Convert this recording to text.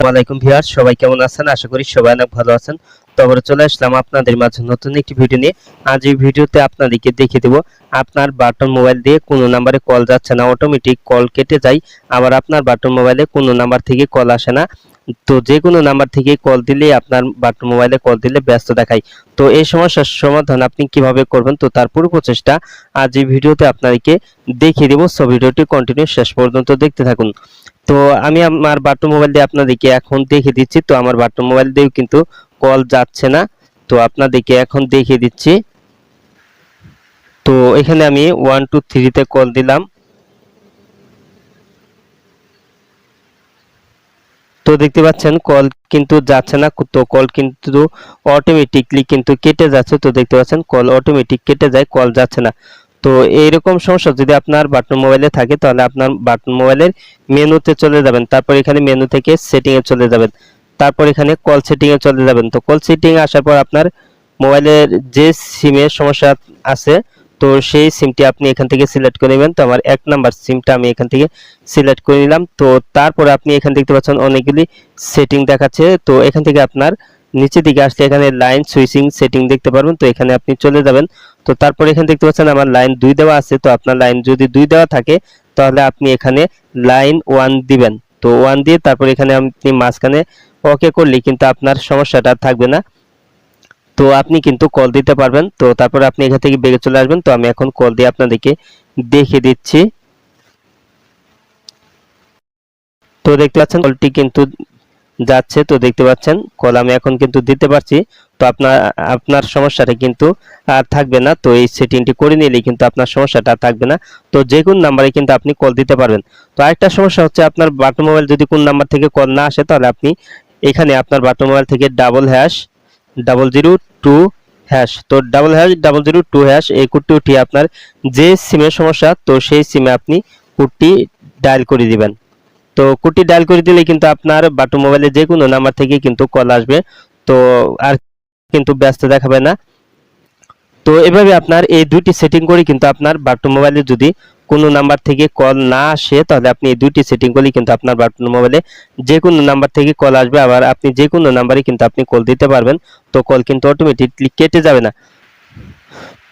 আসসালামু আলাইকুম সবাই কেমন আছেন? আশা করি সবাই অনেক ভালো আছেন। তবে চলে আসলাম আপনাদের মাঝে নতুন একটি ভিডিও নিয়ে। আজ এই ভিডিওতে আপনাদেরকে দেখিয়ে দেব, আপনার বাটন মোবাইল দিয়ে কোনো নাম্বারে কল যাচ্ছে না অটোমেটিক কল কেটে যায়। আবার আপনার বাটন মোবাইলে কোনো নাম্বার থেকে কল আসে না। তো যে কোনো নাম্বার থেকে কল দিলে আপনার বাটন মোবাইলে কল দিলে ব্যস্ত দেখায়। তো এই সমস্যার সমাধান আপনি কীভাবে করবেন? তো তার পুরো প্রচেষ্টা আজ এই ভিডিওতে আপনাদেরকে দেখিয়ে দেবো। সো ভিডিওটি কন্টিনিউ শেষ পর্যন্ত দেখতে থাকুন। তো আমি আমার বাটন মোবাইল দিয়ে আপনাদেরকে এখন দেখিয়ে দিচ্ছি। তো আমার বাটন মোবাইল দিয়েও কিন্তু কল যাচ্ছে না। তো আপনাদেরকে এখন দেখিয়ে দিচ্ছি। তো এখানে আমি ওয়ান টু থ্রিতে কল দিলাম। তো দেখতে পাচ্ছেন কল কিন্তু যাচ্ছে না। তো কল কিন্তু অটোমেটিকলি কিন্তু কেটে যাচ্ছে। তো দেখতে পাচ্ছেন কল অটোমেটিক কেটে যায় কল যাচ্ছে না। তো এইরকম সমস্যা, যদি আপনার বাটন মোবাইলে থাকে, তাহলে আপনার বাটন মোবাইলের মেনুতে চলে যাবেন। তারপর এখানে মেনু থেকে সেটিং এ চলে যাবেন। তারপর এখানে কল সেটিং এ চলে যাবেন। তো কল সেটিং আসার পর আপনার মোবাইলের যে সিমের সমস্যা আছে, তো সেই সিমটি আপনি এখান থেকে সিলেক্ট করে নেবেন। তো আমার এক নাম্বার সিমটা আমি এখান থেকে সিলেক্ট করে নিলাম। তো তারপরে আপনি এখান দেখতে পাচ্ছেন অনেকগুলি সেটিং দেখাচ্ছে। তো এখান থেকে আপনার নিচের দিকে আসলে এখানে লাইন সুইচিং সেটিং দেখতে পারবেন, তো এখানে আপনি চলে যাবেন। তো তারপর এখানে দেখতে পাচ্ছেন আমার লাইন দুই দেওয়া আছে, তো আপনার লাইন যদি দুই দেওয়া থাকে, তাহলে আপনি এখানে লাইন ওয়ান দিবেন। তো ওয়ান দিয়ে তারপর এখানে আপনি মাঝখানে ওকে করলে কিন্তু আপনার সমস্যাটা থাকবে না। তো আপনি কিন্তু কল দিতে পারবেন। তো তারপর আপনি এখান থেকে বেগে চলে আসবেন। তো আমি এখন কল দিয়ে আপনাদেরকে দেখিয়ে দিচ্ছি। তো দেখতে পাচ্ছেন কলটি কিন্তু যাচ্ছে, তো দেখতে পাচ্ছেন কল আমি এখন কিন্তু দিতে পারছি। তো আপনার আপনার সমস্যাটা কিন্তু আর থাকবে না, তো এই সেটিংটি করে নিলে কিন্তু আপনার সমস্যাটা আর থাকবে না। তো যে কোন নাম্বারে কিন্তু আপনি কল দিতে পারবেন। তো আরেকটা সমস্যা হচ্ছে, আপনার বাটন মোবাইল যদি কোন নাম্বার থেকে কল না আসে, তাহলে আপনি এখানে আপনার বাটন মোবাইল থেকে double hash double zero two hash তো double hash double zero two hash এই কোডটি উঠিয়ে আপনার যে সিমের সমস্যা, তো সেই সিমে আপনি কোডটি ডায়াল করে দিবেন। তো কোডটি ডায়াল করে দিলে কিন্তু আপনার বাটু মোবাইলে যে কোনো নাম্বার থেকে কিন্তু কল আসবে। তো আর কিন্তু ব্যস্ত দেখাবে না। তো এভাবে আপনার এই দুইটি সেটিং করে কিন্তু আপনার বাটু মোবাইলে যদি কোনো নাম্বার থেকে কল না আসে, তাহলে আপনি এই দুইটি সেটিং করলে কিন্তু আপনার বাটন মোবাইলে যে কোনো নাম্বার থেকে কল আসবে। আবার আপনি যে কোনো নাম্বারে কিন্তু আপনি কল দিতে পারবেন। তো কল কিন্তু অটোমেটিকলি কেটে যাবে না।